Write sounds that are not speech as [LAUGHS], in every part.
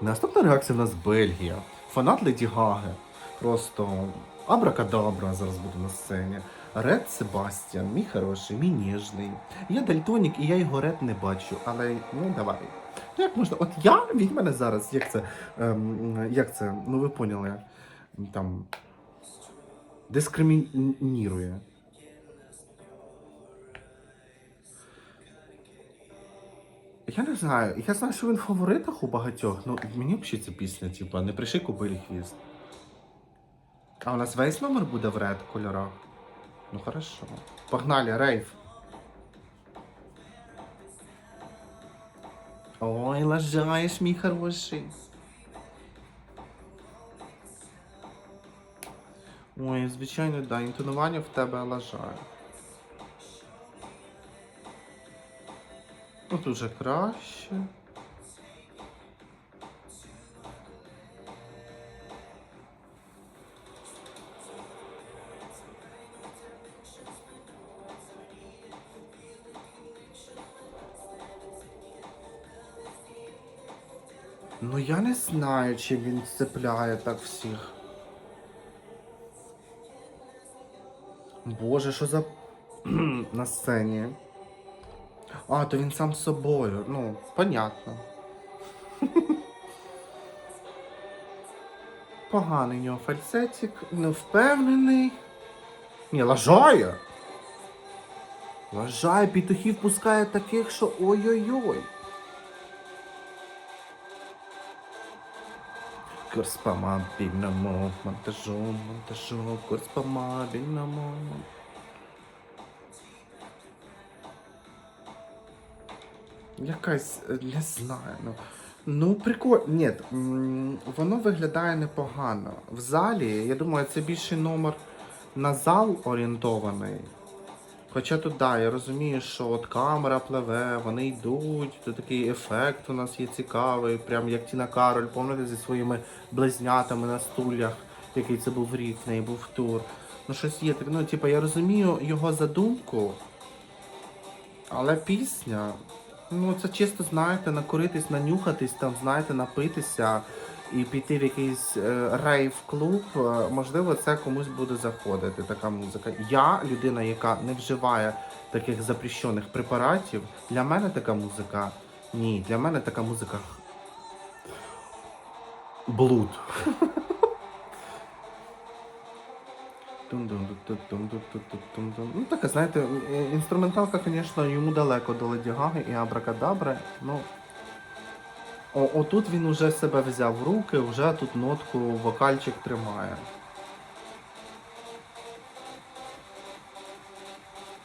Наступна реакція у нас Бельгія. Фанат Леді Гаги. Просто абракадабра зараз буде на сцені. Ред Себастьян, мій хороший, мій ніжний. Я дальтонік, і я його ред не бачу, але ну давай. Ну як можна? От я від мене зараз, як це, ем, як це, ну ви поняли, там дискримінірує. Я не знаю. Я знаю, що він в фаворитах у багатьох. Ну, мені взагалі ця пісня, типа, не приши кобилі хвіст. А у нас весь номер буде в ред кольорах. Ну хорошо. Погнали, рейв. Ой, лажаєш, мій хороший. Ой, звичайно, да, інтонування в тебе лажає. Тут уже краще. Ну я не знаю, чи він цепляє так всіх. Боже, що за [CLEARS THROAT] на сцені? А, то він сам з собою. Ну, понятно. Поганий у нього не впевнений. Ні, лажає. Лажає, петухів пускає таких, що ой-ой-ой. Курс по мобільному монтажу, монтажу, курс по мобільному. Якась, е, не знаю. Ну, ну прикольно. Ні, воно виглядає непогано. В залі, я думаю, це більший номер на зал орієнтований. Хоча тут, да, я розумію, що от камера пливе, вони йдуть, то такий ефект у нас є цікавий, прям як Тіна Кароль, пам'ятаєте, зі своїми близнятами на стульях, який це був рік, неї був тур. Ну щось є таке, ну, типу, я розумію його задумку, але пісня, ну це чисто, знаєте, накуритись, нанюхатись, там, знаєте, напитися і піти в якийсь е, рейв-клуб, е, можливо, це комусь буде заходити, така музика. Я, людина, яка не вживає таких запрещених препаратів, для мене така музика. Ні, для мене така музика. Блуд. [LAUGHS] Ну, така, знаєте, інструменталка, звісно, йому далеко до Леді Гаги і Абракадабри. Ну, о, отут він уже себе взяв в руки, вже тут нотку вокальчик тримає.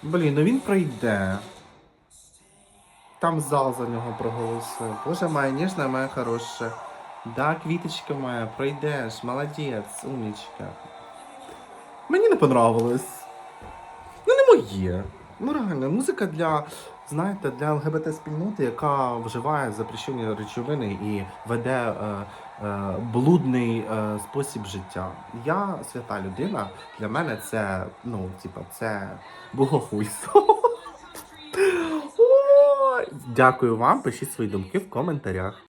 Блін, ну він пройде. Там зал за нього проголосує. Боже моя ніжна, моя хороша. Да, квіточка моя, пройдеш, молодець, умничка. Не понравилось. Ну, не моє. Ну реально, музика для, знаєте, для ЛГБТ-спільноти, яка вживає запрещені речовини і веде е, е, блудний е, спосіб життя. Я свята людина, для мене це, ну, типа, це богохульство. [LAUGHS] Дякую вам, пишіть свої думки в коментарях.